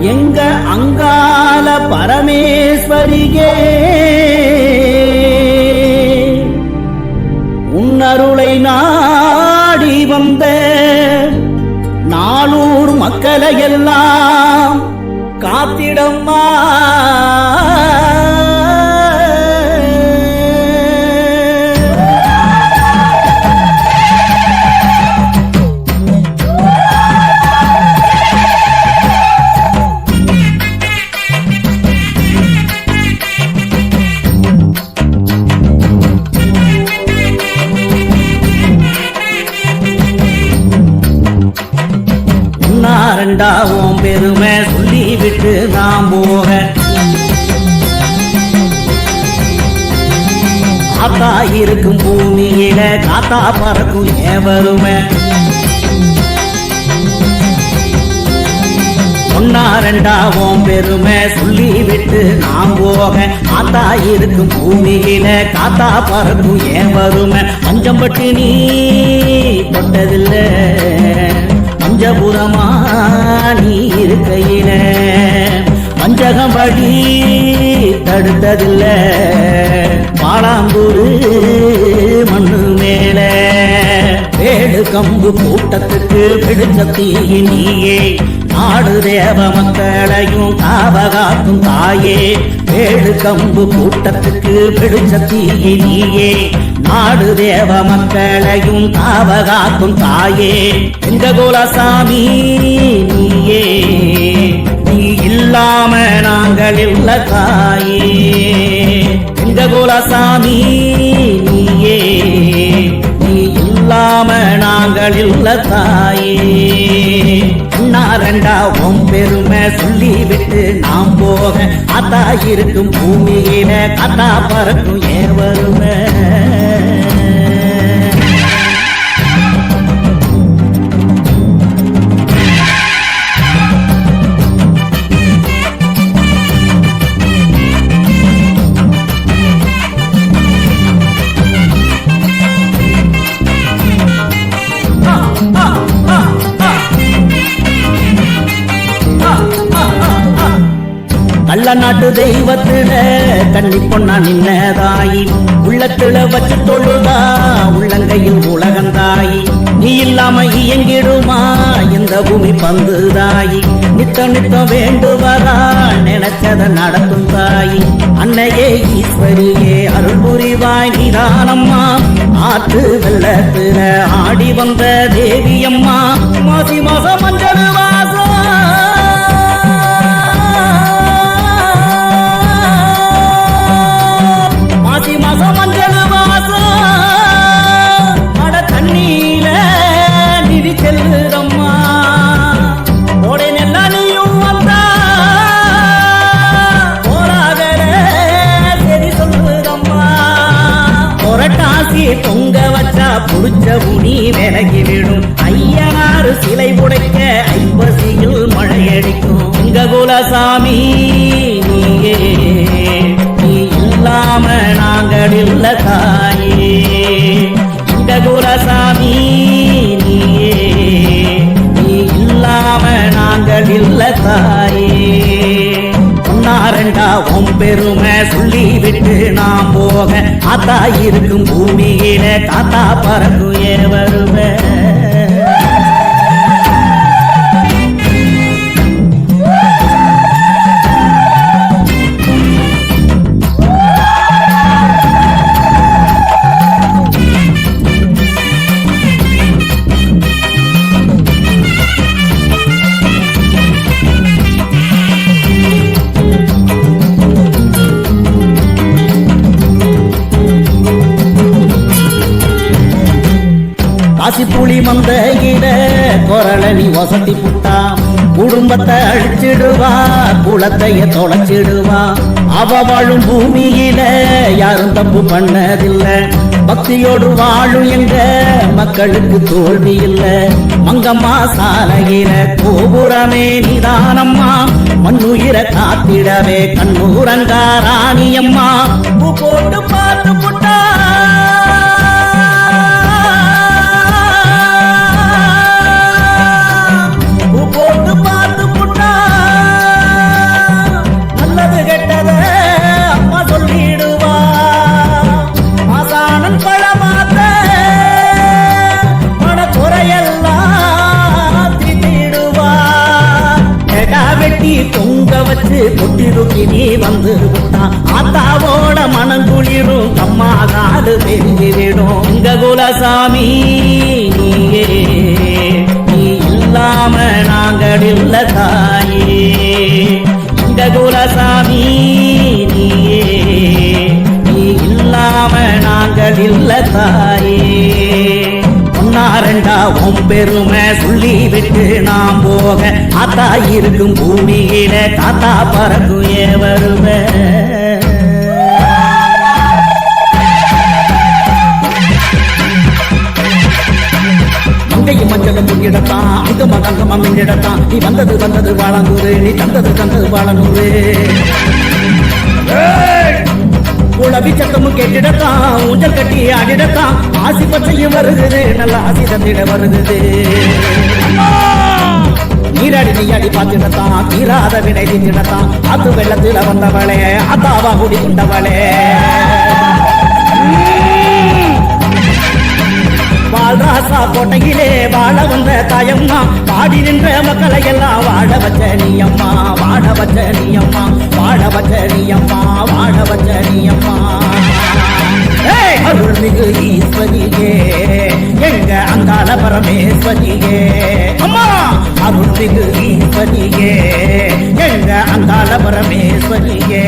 எங்க அங்கால பரமேஸ்வரியே? உன்னருளை நாடி வந்த நாளூர் மக்களையெல்லாம் காத்திடம்மா. உன்னாரண்டாவும் பெருமை சொல்லிவிட்டு நாம் போக. காத்தா இருக்கும் பூமியில காத்தா பறக்கும் ஏன் ஒன்னா ரெண்டாவும் பெருமை சொல்லிவிட்டு நாம் போக. காத்தா இருக்கும் பூமியில காத்தா பறக்கும் ஏன் வருமை பஞ்சம் நீ தொட்டதில்ல. பஞ்சபுரமா நீ இருக்கையில? பஞ்சகம் படி தடுத்ததில்ல. பாலாம்பூரு மண்ணு மேல. வேடு கம்பு கூட்டத்துக்கு பிடிச்ச தீ நீயே. நாடு தேவ மக்களையும் காவகாக்கும் தாயே. வேடு கம்பு கூட்டத்துக்கு பிடிச்ச தீ நீயே. நாடு தேவ மக்களையும் காவகாக்கும் தாயே. எங்க குலசாமி நீயே. நீ இல்லாம நாங்கள் இல்ல தாயே. எங்க குலசாமி நீயே. நீ இல்லாம நாங்கள் இல்ல தாயே. ரெண்டா உன் பெருமை சொல்லிவிட்டு நாம் போக அத்தா இருக்கும் பூமியில கத்தா பறக்கும் ஏவரும். வருமை நாட்டு தெய்வத்துல கண்ணி பொண்ணா நின்னதாயி. உள்ளத்துல வச்சு தொழுதா உள்ளங்கையில் உலகந்தாயி. நீ இல்லாம இயங்கிடுமா இந்த பூமி பந்துதாயி. நித்தம் நித்தம் வேண்டுவதா நினைச்சத நடத்தும் தாயி அன்னையே ஈஸ்வரியே அருள் புரிவாய் நிதானம்மா. ஆற்று வெள்ளத்துல ஆடி வந்த தேவியம்மா. மாசி மாசம் மஞ்சள் வச்சா புடிச்ச உனி விலகி ஐயனாறு சிலை புடைக்க ஐப்பசியில் மழையடிக்கும். எங்க குலசாமி நீயே நீ இல்லாம நாங்கள் இல்ல தாயே. எங்க குலசாமி நீயே நீ இல்லாம நாங்கள் இல்ல தாயே. ரெண்டா உன் பெருமை சொல்லிவிட்டு நான் போக. ஆத்தா இருக்கும் பூமியில காத்தா பறக்கும் ஏ வருவேன் காசி புளி மந்த இட குரலனி வசதி புட்டா. குடும்பத்தை அழிச்சிடுவா குளத்தைய தொலைச்சிடுவா. அவ வாழும் பூமியில யாரும் தப்பு பண்ணதில்ல. பக்தியோடு வாழும் எங்க மக்களுக்கு தோல்வி இல்ல. மங்கம்மா சாலையில கோபுரமே நிதானம்மா. மண்ணுயிர காத்திடவே கண்ணூரங்கா ராணியம்மா. போட்டு பார்த்து புட்டா போட்டு பார்த்து புட்டா வந்து விட்டான் ஆத்தாவோட மனங்குளிரும் அம்மா காடு தெரிஞ்சிடும் உங்க குலசாமி நீயே நீ இல்லாம நாங்கள் இல்ல தாயே. இந்த குலசாமி நீயே நீ இல்லாம நாங்கள் இல்ல தாயே. காரண்டா உன் பெருமை சொல்லி விட்டு நாம் போக. ஆத்தா இருக்கும் பூமியில தாத்தா பறக்கும் ஏ வருவ மங்கையும் மஞ்சளும் முன்னிடத்தான் அங்க நீ வந்தது வந்தது வாழந்தூரு நீ தந்தது தந்தது வாழனூரு உளவி சத்தமும் கேட்டிடத்தான் ஊஞ்சல் கட்டி ஆடிடத்தான். ஆசி பச்சையும் வருகுது நல்ல ஆசி தந்திட வருகுது. நீராடி நீயாடி பார்த்துடத்தான் தீராத வினை திண்டிடத்தான் ஆத்து வெள்ளத்தில் வந்தவளே அத்தாவா குடி கொண்டவளே வாழ்ராசா கோட்டையிலே வாழ வந்த தாயம்மா. பாடி நின்ற மக்களை எல்லாம் வாழ வச்ச நீயம்மா வாழ வச்ச நீயம்மா வாழ வச்ச நீயம்மா வாழ வச்ச நீயம்மா. அருள்மிகு ஈஸ்வரியே எங்க அங்காள பரமேஸ்வரியே. அம்மா அருள்மிகு ஈஸ்வரியே எங்க அங்காள பரமேஸ்வரியே.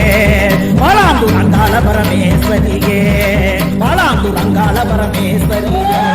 வாழாந்தூர் அங்காள பரமேஸ்வரியே வாழாந்தூர் அங்காள பரமேஸ்வரியே.